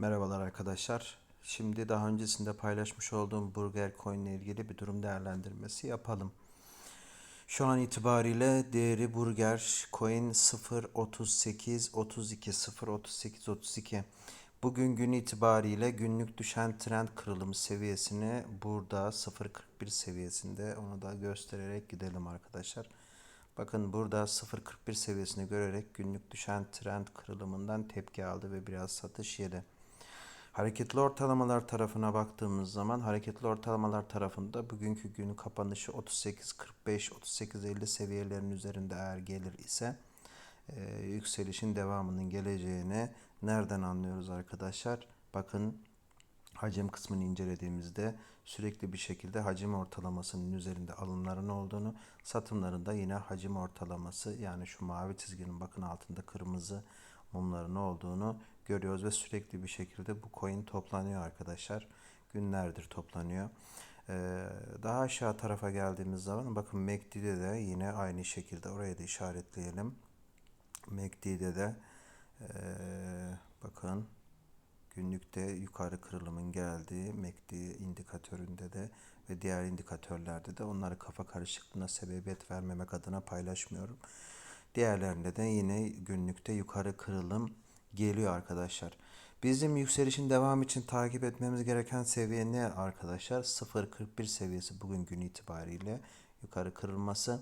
Merhabalar arkadaşlar. Şimdi daha öncesinde paylaşmış olduğum Burger Coin ile ilgili bir durum değerlendirmesi yapalım. Şu an itibariyle değeri Burger Coin 0.38 32 0.38 32. Bugün gün itibariyle günlük düşen trend kırılımı seviyesini burada 0.41 seviyesinde onu da göstererek gidelim arkadaşlar. Bakın burada 0.41 seviyesini görerek günlük düşen trend kırılımından tepki aldı ve biraz satış yedi. Hareketli ortalamalar tarafına baktığımız zaman hareketli ortalamalar tarafında bugünkü günün kapanışı 38.45 38.50 seviyelerinin üzerinde eğer gelir ise e, yükselişin devamının geleceğini nereden anlıyoruz arkadaşlar? Bakın hacim kısmını incelediğimizde sürekli bir şekilde hacim ortalamasının üzerinde alımların olduğunu, satımların da yine hacim ortalaması yani şu mavi çizginin bakın altında kırmızı mumların olduğunu görüyoruz ve sürekli bir şekilde bu coin toplanıyor arkadaşlar. Günlerdir toplanıyor. Ee, daha aşağı tarafa geldiğimiz zaman bakın MACD'de de yine aynı şekilde oraya da işaretleyelim. MACD'de de ee, bakın günlükte yukarı kırılımın geldiği MACD indikatöründe de ve diğer indikatörlerde de onları kafa karışıklığına sebebiyet vermemek adına paylaşmıyorum. Diğerlerinde de yine günlükte yukarı kırılım geliyor arkadaşlar. Bizim yükselişin devam için takip etmemiz gereken seviye ne arkadaşlar? 0.41 seviyesi bugün gün itibariyle yukarı kırılması.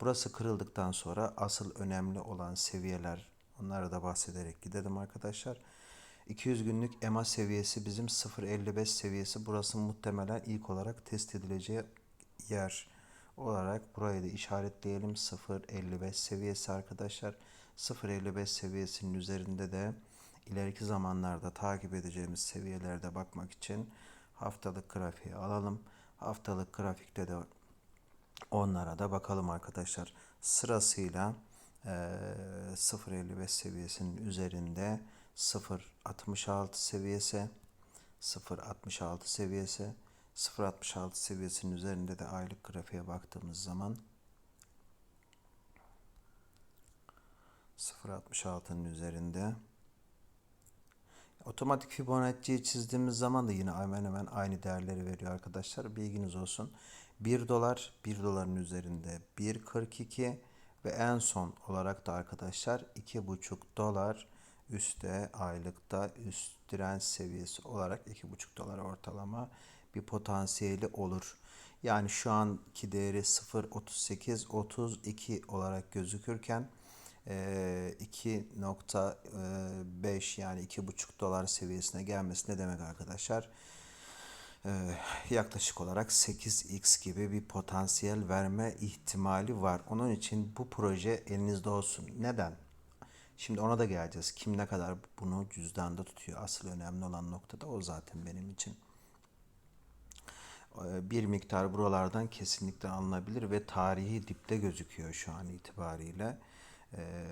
Burası kırıldıktan sonra asıl önemli olan seviyeler onlara da bahsederek gidelim arkadaşlar. 200 günlük EMA seviyesi bizim 0.55 seviyesi. Burası muhtemelen ilk olarak test edileceği yer olarak burayı da işaretleyelim. 0.55 seviyesi arkadaşlar. 0.55 seviyesinin üzerinde de ileriki zamanlarda takip edeceğimiz seviyelerde bakmak için haftalık grafiği alalım. Haftalık grafikte de onlara da bakalım arkadaşlar. Sırasıyla e, 0.55 seviyesinin üzerinde 0.66 seviyesi 0.66 seviyesi 0.66 seviyesinin üzerinde de aylık grafiğe baktığımız zaman 0.66'nın üzerinde otomatik Fibonacci'yi çizdiğimiz zaman da yine hemen hemen aynı değerleri veriyor arkadaşlar. Bilginiz olsun. 1 dolar 1 doların üzerinde 1.42 ve en son olarak da arkadaşlar 2.5 dolar üstte aylıkta üst direnç seviyesi olarak 2.5 dolar ortalama bir potansiyeli olur. Yani şu anki değeri 0.38 32 olarak gözükürken 2.5 yani 2.5 dolar seviyesine gelmesi ne demek arkadaşlar? yaklaşık olarak 8x gibi bir potansiyel verme ihtimali var. Onun için bu proje elinizde olsun. Neden? Şimdi ona da geleceğiz. Kim ne kadar bunu cüzdanda tutuyor. Asıl önemli olan nokta da o zaten benim için. Bir miktar buralardan kesinlikle alınabilir ve tarihi dipte gözüküyor şu an itibariyle. Ee,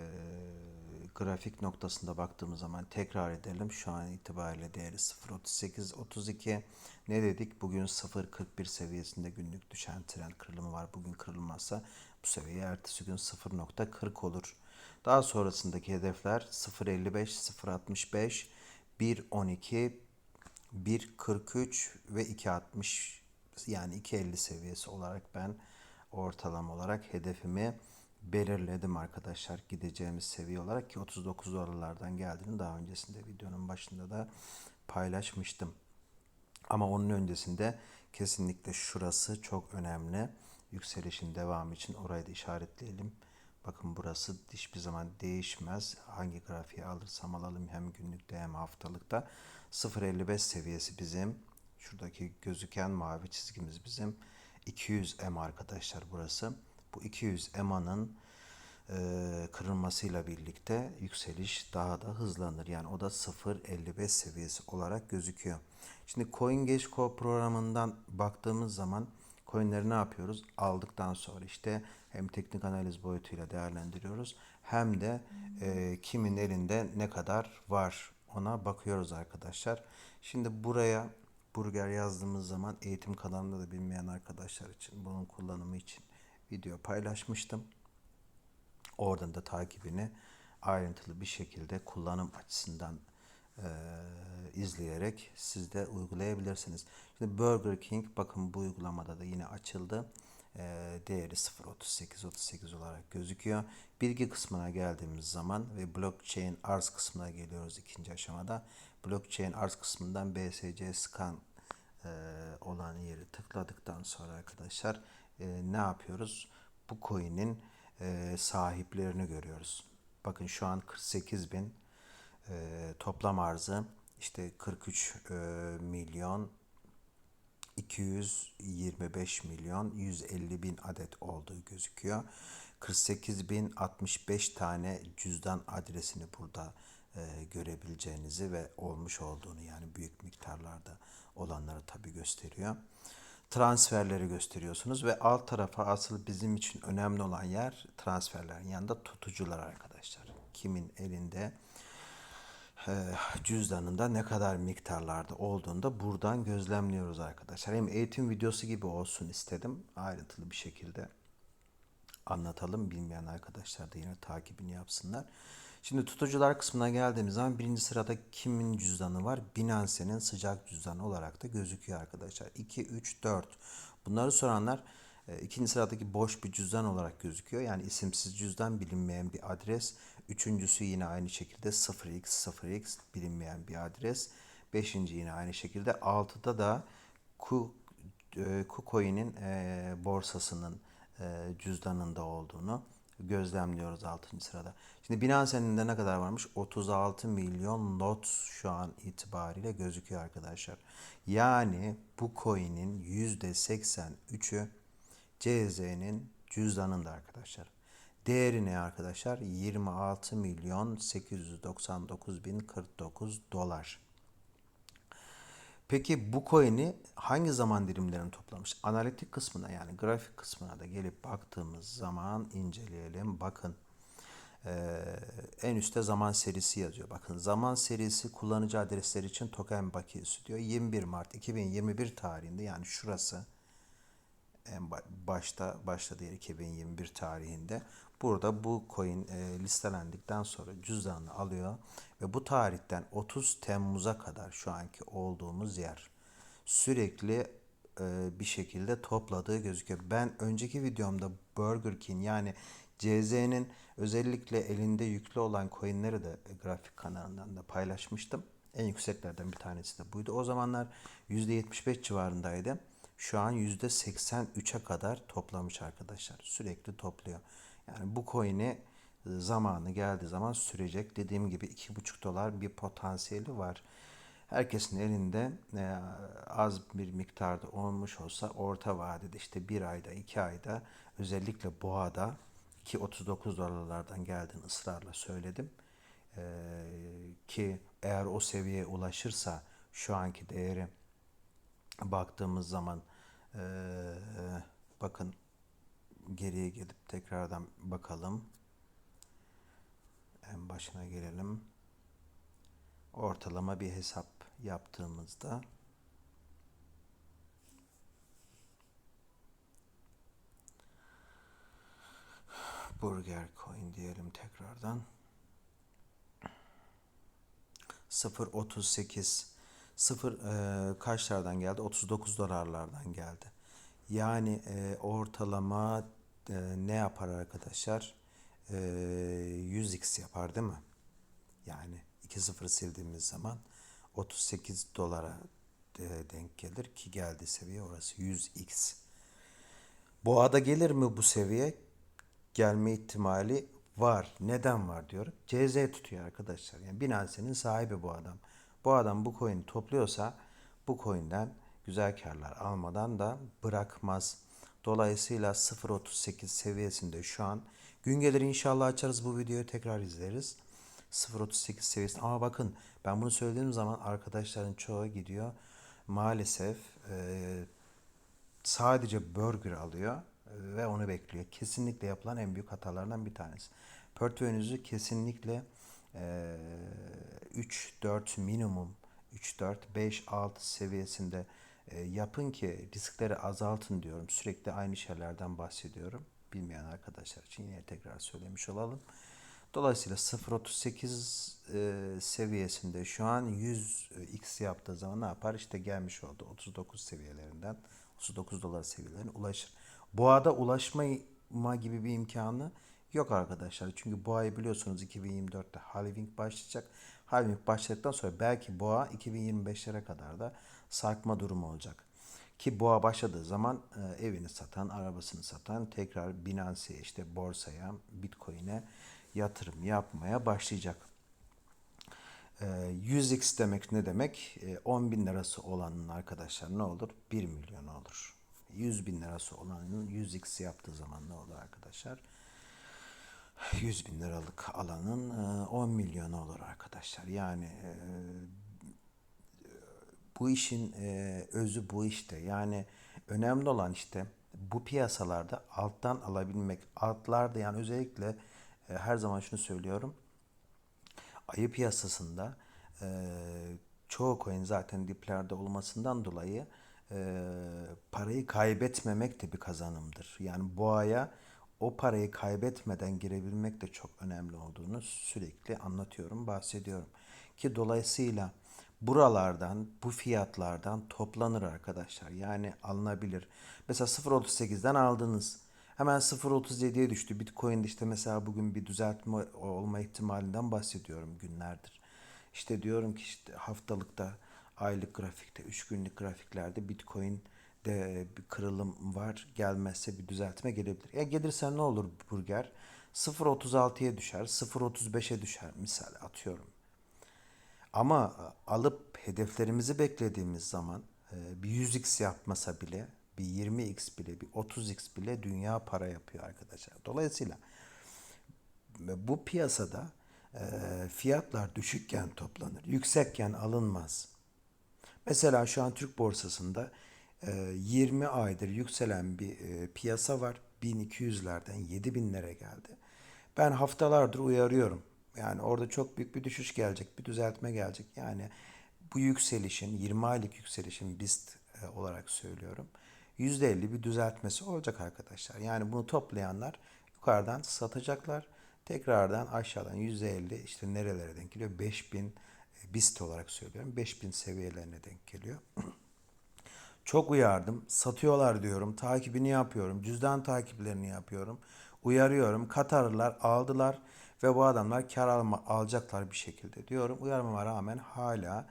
grafik noktasında baktığımız zaman tekrar edelim. Şu an itibariyle değeri 0.38 32. Ne dedik? Bugün 0.41 seviyesinde günlük düşen trend kırılımı var. Bugün kırılmazsa bu seviye ertesi gün 0.40 olur. Daha sonrasındaki hedefler 0.55, 0.65, 1.12, 1.43 ve 2.60 yani 2.50 seviyesi olarak ben ortalama olarak hedefimi belirledim arkadaşlar gideceğimiz seviye olarak ki 39 dolarlardan geldiğini daha öncesinde videonun başında da paylaşmıştım. Ama onun öncesinde kesinlikle şurası çok önemli. Yükselişin devamı için orayı da işaretleyelim. Bakın burası hiçbir zaman değişmez. Hangi grafiği alırsam alalım hem günlükte hem haftalıkta. 0.55 seviyesi bizim. Şuradaki gözüken mavi çizgimiz bizim. 200 M arkadaşlar burası. Bu 200 EMA'nın e, kırılmasıyla birlikte yükseliş daha da hızlanır. Yani o da 0.55 seviyesi olarak gözüküyor. Şimdi CoinGecko programından baktığımız zaman coinleri ne yapıyoruz? Aldıktan sonra işte hem teknik analiz boyutuyla değerlendiriyoruz hem de e, kimin elinde ne kadar var ona bakıyoruz arkadaşlar. Şimdi buraya burger yazdığımız zaman eğitim kanalında da bilmeyen arkadaşlar için bunun kullanımı için video paylaşmıştım. Oradan da takibini ayrıntılı bir şekilde kullanım açısından e, izleyerek siz de uygulayabilirsiniz. Şimdi Burger King bakın bu uygulamada da yine açıldı. E, değeri 0.38 38 olarak gözüküyor. Bilgi kısmına geldiğimiz zaman ve blockchain arz kısmına geliyoruz ikinci aşamada. Blockchain arz kısmından BSC scan olan yeri tıkladıktan sonra arkadaşlar e, ne yapıyoruz? Bu coin'in e, sahiplerini görüyoruz. Bakın şu an 48 bin e, toplam arzı işte 43 e, milyon 225 milyon 150 bin adet olduğu gözüküyor. 48 bin 65 tane cüzdan adresini burada e, görebileceğinizi ve olmuş olduğunu yani büyük miktarlarda olanları tabi gösteriyor. Transferleri gösteriyorsunuz ve alt tarafa asıl bizim için önemli olan yer transferlerin yanında tutucular arkadaşlar. Kimin elinde e, cüzdanında ne kadar miktarlarda olduğunu da buradan gözlemliyoruz arkadaşlar. Hem eğitim videosu gibi olsun istedim ayrıntılı bir şekilde anlatalım. Bilmeyen arkadaşlar da yine takibini yapsınlar. Şimdi tutucular kısmına geldiğimiz zaman birinci sırada kimin cüzdanı var? Binance'nin sıcak cüzdanı olarak da gözüküyor arkadaşlar. 2, 3, 4. Bunları soranlar e, ikinci sıradaki boş bir cüzdan olarak gözüküyor. Yani isimsiz cüzdan bilinmeyen bir adres. Üçüncüsü yine aynı şekilde 0x 0x bilinmeyen bir adres. Beşinci yine aynı şekilde. Altıda da Ku, e, KuCoin'in e, borsasının e, cüzdanında olduğunu gözlemliyoruz 6. sırada. Şimdi Binance'nin de ne kadar varmış? 36 milyon lot şu an itibariyle gözüküyor arkadaşlar. Yani bu coin'in %83'ü CZ'nin cüzdanında arkadaşlar. Değeri ne arkadaşlar? 26 milyon 899 bin 49 dolar. Peki bu coin'i hangi zaman dilimlerini toplamış? Analitik kısmına yani grafik kısmına da gelip baktığımız zaman inceleyelim. Bakın en üstte zaman serisi yazıyor. Bakın zaman serisi kullanıcı adresleri için token bakiyesi diyor. 21 Mart 2021 tarihinde yani şurası en başta başladı yer 2021 tarihinde. Burada bu coin e, listelendikten sonra cüzdanını alıyor ve bu tarihten 30 Temmuz'a kadar şu anki olduğumuz yer sürekli e, bir şekilde topladığı gözüküyor. Ben önceki videomda Burger King yani CZ'nin özellikle elinde yüklü olan coinleri de grafik kanalından da paylaşmıştım. En yükseklerden bir tanesi de buydu. O zamanlar %75 civarındaydı. Şu an %83'e kadar toplamış arkadaşlar. Sürekli topluyor. Yani bu coin'i zamanı geldiği zaman sürecek. Dediğim gibi 2,5 dolar bir potansiyeli var. Herkesin elinde e, az bir miktarda olmuş olsa orta vadede işte bir ayda iki ayda özellikle boğada ki 39 dolarlardan geldiğini ısrarla söyledim. E, ki eğer o seviyeye ulaşırsa şu anki değeri baktığımız zaman e, bakın geriye gelip tekrardan bakalım. En başına gelelim. Ortalama bir hesap yaptığımızda Burger Coin diyelim tekrardan. 0.38 0 e, kaçlardan geldi? 39 dolarlardan geldi. Yani e, ortalama e, ne yapar arkadaşlar? E, 100x yapar değil mi? Yani 2-0 sildiğimiz zaman 38 dolara e, denk gelir ki geldi seviye orası 100x. Boğada gelir mi bu seviye? Gelme ihtimali var. Neden var diyorum. CZ tutuyor arkadaşlar. Yani Binance'nin sahibi bu adam. Bu adam bu coin'i topluyorsa bu coin'den güzel karlar almadan da bırakmaz. Dolayısıyla 0.38 seviyesinde şu an. Gün gelir inşallah açarız bu videoyu tekrar izleriz. 0.38 seviyesinde. Ama bakın ben bunu söylediğim zaman arkadaşların çoğu gidiyor. Maalesef e, sadece burger alıyor ve onu bekliyor. Kesinlikle yapılan en büyük hatalardan bir tanesi. Portföyünüzü kesinlikle e, 3-4 minimum 3, 4, 5, 6 seviyesinde e, yapın ki riskleri azaltın diyorum. Sürekli aynı şeylerden bahsediyorum. Bilmeyen arkadaşlar için yine tekrar söylemiş olalım. Dolayısıyla 0.38 e, seviyesinde şu an 100x yaptığı zaman ne yapar? İşte gelmiş oldu 39 seviyelerinden 39 dolar seviyelerine ulaşır. Boğada ulaşma gibi bir imkanı yok arkadaşlar. Çünkü boğayı biliyorsunuz 2024'te halving başlayacak. Halving başladıktan sonra belki boğa 2025'lere kadar da sarkma durumu olacak. Ki boğa başladığı zaman e, evini satan, arabasını satan tekrar Binance'ye işte borsaya, Bitcoin'e yatırım yapmaya başlayacak. E, 100x demek ne demek? E, 10 bin lirası olanın arkadaşlar ne olur? 1 milyon olur. 100 bin lirası olanın 100x yaptığı zaman ne olur arkadaşlar? 100 bin liralık alanın e, 10 milyonu olur arkadaşlar. Yani e, bu işin e, özü bu işte. Yani önemli olan işte bu piyasalarda alttan alabilmek. Altlarda yani özellikle e, her zaman şunu söylüyorum. Ayı piyasasında e, çoğu coin zaten diplerde olmasından dolayı e, parayı kaybetmemek de bir kazanımdır. Yani boğaya o parayı kaybetmeden girebilmek de çok önemli olduğunu sürekli anlatıyorum, bahsediyorum. Ki dolayısıyla buralardan, bu fiyatlardan toplanır arkadaşlar. Yani alınabilir. Mesela 0.38'den aldınız. Hemen 0.37'ye düştü. Bitcoin'de işte mesela bugün bir düzeltme olma ihtimalinden bahsediyorum günlerdir. İşte diyorum ki işte haftalıkta, aylık grafikte, 3 günlük grafiklerde Bitcoin de bir kırılım var. Gelmezse bir düzeltme gelebilir. Ya gelirse ne olur burger? 0.36'ya düşer, 0.35'e düşer misal atıyorum. Ama alıp hedeflerimizi beklediğimiz zaman e, bir 100x yapmasa bile, bir 20x bile, bir 30x bile dünya para yapıyor arkadaşlar. Dolayısıyla bu piyasada e, fiyatlar düşükken toplanır, yüksekken alınmaz. Mesela şu an Türk borsasında 20 e, aydır yükselen bir piyasa var. 1200'lerden 7000'lere geldi. Ben haftalardır uyarıyorum. Yani orada çok büyük bir düşüş gelecek, bir düzeltme gelecek. Yani bu yükselişin, 20 aylık yükselişin BIST e, olarak söylüyorum. %50 bir düzeltmesi olacak arkadaşlar. Yani bunu toplayanlar yukarıdan satacaklar. Tekrardan aşağıdan %50 işte nerelere denk geliyor? 5000 e, BIST olarak söylüyorum. 5000 seviyelerine denk geliyor. Çok uyardım. Satıyorlar diyorum. Takibini yapıyorum. Cüzdan takiplerini yapıyorum. Uyarıyorum. Katarlılar aldılar ve bu adamlar kar alma, alacaklar bir şekilde diyorum. Uyarmama rağmen hala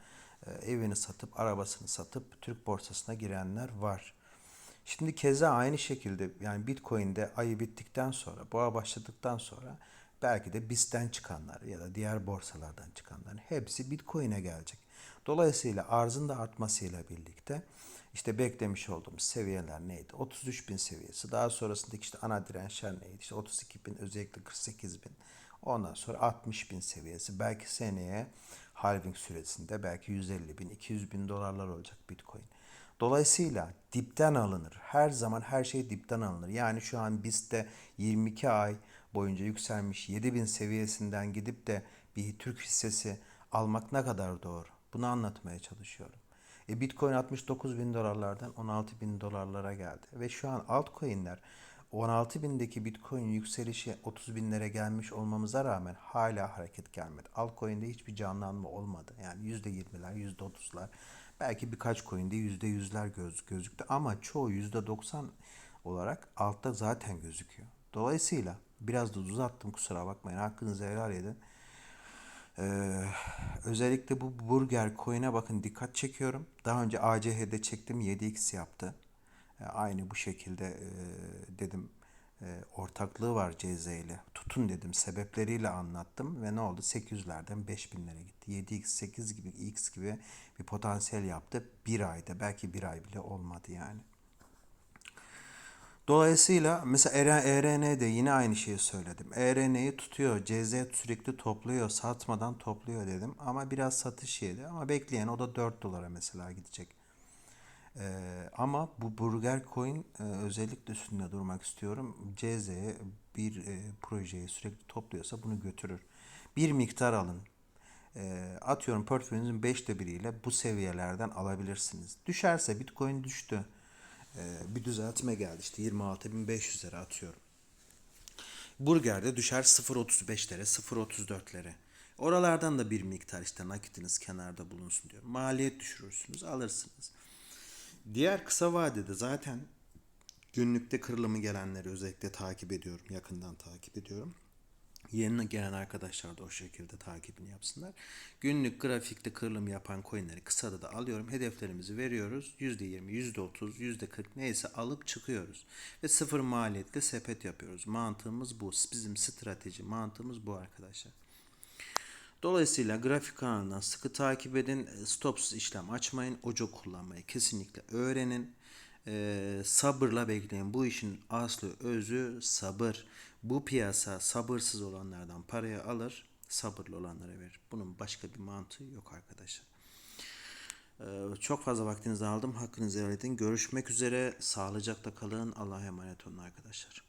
e, evini satıp arabasını satıp Türk borsasına girenler var. Şimdi keza aynı şekilde yani Bitcoin'de ayı bittikten sonra, boğa başladıktan sonra belki de BIST'ten çıkanlar ya da diğer borsalardan çıkanların hepsi Bitcoin'e gelecek. Dolayısıyla arzın da artmasıyla birlikte işte beklemiş olduğumuz seviyeler neydi? 33 bin seviyesi. Daha sonrasındaki işte ana dirençler neydi? İşte 32 bin özellikle 48 bin. Ondan sonra 60 bin seviyesi. Belki seneye halving süresinde belki 150 bin, 200 bin dolarlar olacak Bitcoin. Dolayısıyla dipten alınır. Her zaman her şey dipten alınır. Yani şu an BIST'te 22 ay boyunca yükselmiş 7 bin seviyesinden gidip de bir Türk hissesi almak ne kadar doğru? Bunu anlatmaya çalışıyorum. E Bitcoin 69 bin dolarlardan 16 bin dolarlara geldi. Ve şu an altcoin'ler 16 bindeki Bitcoin yükselişi 30 binlere gelmiş olmamıza rağmen hala hareket gelmedi. Altcoin'de hiçbir canlanma olmadı. Yani %20'ler, %30'lar belki birkaç coin'de %100'ler göz, gözüktü ama çoğu %90 olarak altta zaten gözüküyor. Dolayısıyla biraz da uzattım kusura bakmayın hakkınızı helal edin. Ee, özellikle bu burger coin'e bakın dikkat çekiyorum. Daha önce ACH'de çektim 7x yaptı. E, aynı bu şekilde e, dedim e, ortaklığı var CZ ile. Tutun dedim sebepleriyle anlattım ve ne oldu? 800'lerden 5000'lere gitti. 7x 8 gibi x gibi bir potansiyel yaptı. Bir ayda belki bir ay bile olmadı yani. Dolayısıyla mesela ERN'de yine aynı şeyi söyledim. ERN'yi tutuyor, CZ sürekli topluyor, satmadan topluyor dedim. Ama biraz satış yedi. Ama bekleyen o da 4 dolara mesela gidecek. Ee, ama bu Burger Coin e, özellikle üstünde durmak istiyorum. CZ bir e, projeyi sürekli topluyorsa bunu götürür. Bir miktar alın. E, atıyorum portföyünüzün 5'te biriyle bu seviyelerden alabilirsiniz. Düşerse Bitcoin düştü. E, bir düzeltme geldi işte 26.500'lere atıyorum. Burger'de düşer 0.35'lere, 0.34'lere. Oralardan da bir miktar işte nakitiniz kenarda bulunsun diyor. Maliyet düşürürsünüz, alırsınız. Diğer kısa vadede zaten günlükte kırılımı gelenleri özellikle takip ediyorum. Yakından takip ediyorum. Yeni gelen arkadaşlar da o şekilde takibini yapsınlar. Günlük grafikte kırılım yapan coinleri kısada da alıyorum. Hedeflerimizi veriyoruz. %20, %30, %40 neyse alıp çıkıyoruz. Ve sıfır maliyetle sepet yapıyoruz. Mantığımız bu. Bizim strateji mantığımız bu arkadaşlar. Dolayısıyla grafik kanalından sıkı takip edin. Stopsuz işlem açmayın. Oco kullanmayı kesinlikle öğrenin. Ee, sabırla bekleyin. Bu işin aslı özü sabır. Bu piyasa sabırsız olanlardan parayı alır, sabırlı olanlara verir. Bunun başka bir mantığı yok arkadaşlar. Ee, çok fazla vaktinizi aldım. Hakkınızı helal edin. Görüşmek üzere. Sağlıcakla kalın. Allah'a emanet olun arkadaşlar.